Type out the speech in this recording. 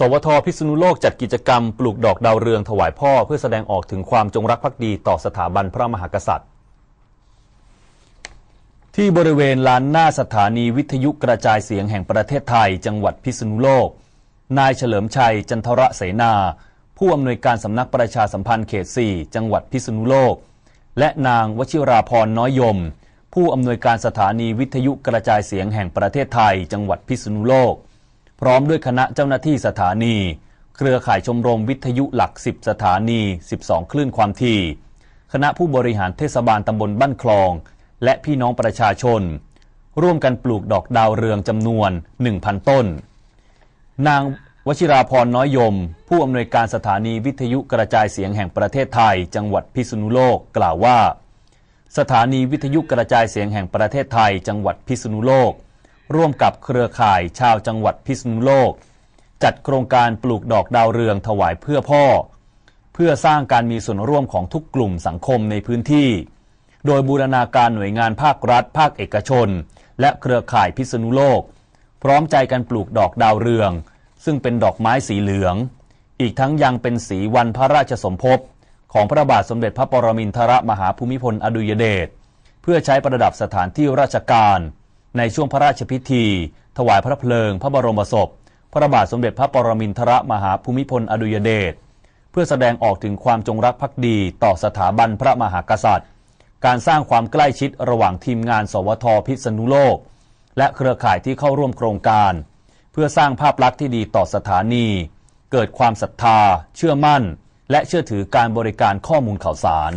สวทพิษณุโลกจัดกิจกรรมปลูกดอกดาวเรืองถวายพ่อ เพื่อแสดงออกถึงความจงรักภักดีต่อสถาบันพระมหากษัตริย์ ที่บริเวณลานหน้าสถานีวิทยุกระจายเสียงแห่งประเทศไทย จังหวัดพิษณุโลก นายเฉลิมชัยจันทระเสนา ผู้อำนวยการสำนักประชาสัมพันธ์เขต 4 จังหวัดพิษณุโลก และนางวชิราพรน้อยยม ผู้อำนวยการสถานีวิทยุกระจายเสียงแห่งประเทศไทย จังหวัดพิษณุโลก พร้อมด้วยคณะเจ้าหน้าที่สถานี เครือข่ายชมรมวิทยุหลัก 10 สถานี 12 คลื่นความถี่ คณะผู้บริหารเทศบาลตำบลบ้านคลอง และพี่น้องประชาชน ร่วมกันปลูกดอกดาวเรืองจำนวน 1,000 ต้น นางวชิราพรน้อยยม ผู้อำนวยการสถานีวิทยุกระจายเสียงแห่งประเทศไทย จังหวัดพิษณุโลกกล่าวว่า สถานีวิทยุกระจายเสียงแห่งประเทศไทย จังหวัดพิษณุโลก ร่วมกับเครือข่ายชาวจังหวัดพิษณุโลก จัดโครงการปลูกดอกดาวเรืองถวายเพื่อพ่อ เพื่อสร้างการมีส่วนร่วมของทุกกลุ่มสังคมในพื้นที่ โดยบูรณาการหน่วยงานภาครัฐ ภาคเอกชน และเครือข่ายพิษณุโลก พร้อมใจกันปลูกดอกดาวเรือง ซึ่งเป็นดอกไม้สีเหลือง อีกทั้งยังเป็นสีวันพระราชสมภพของพระบาทสมเด็จพระปรมินทรมหาภูมิพลอดุยเดชเพื่อใช้ประดับสถานที่ราชการ ในช่วงพระราชพิธี ถวายพระเพลิง พระบรมศพ พระบาทสมเด็จพระปรมินทรมหาภูมิพลอดุยเดชเพื่อแสดงออกถึงความจงรักภักดีต่อสถาบันพระมหากษัตริย์ การสร้างความใกล้ชิดระหว่างทีมงาน สวทพิษณุโลก และเครือข่ายที่เข้าร่วมโครงการ เพื่อสร้างภาพลักษณ์ที่ดีต่อสถานี เกิดความศรัทธา เชื่อมั่น และเชื่อถือการบริการข้อมูลข่าวสาร